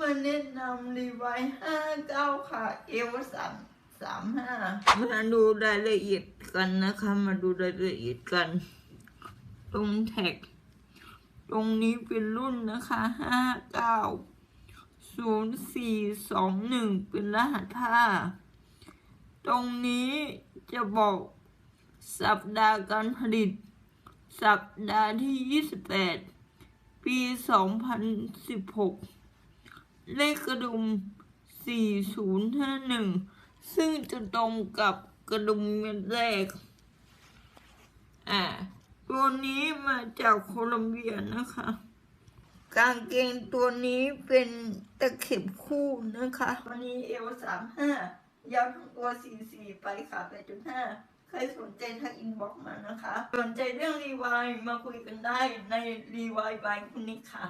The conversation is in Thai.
มาแนำรีไวห้าเก้าค่ะ เอวสามสามห้ามาดูรายละเอียดกันนะคะ มาดูรายละเอียดกัน ตรงแท็ก ตรงนี้เป็นรุ่นนะคะห้าเก้าศูนย์สี่สองหนึ่งเป็นรหัสผ้า ตรงนี้จะบอกสัปดาห์การผลิต สัปดาห์ที่ 28 ปี 2016 เลขกระดุม 4051 ซึ่งจะตรงกับกระดุมเม็ดแรก อ่า ตัวนี้มาจากโคลัมเบียนะคะ กางเกงตัวนี้เป็นตะเข็บคู่นะคะ วันนี้เอวสามห้ายาวทั้งตัวสี่สี่ไปค่ะแปดจุดห้าใครสนใจทักอินบ็อกมานะคะ สนใจเรื่องรีวายมาคุยกันได้ในรีวายบายคุณนิกค่ะ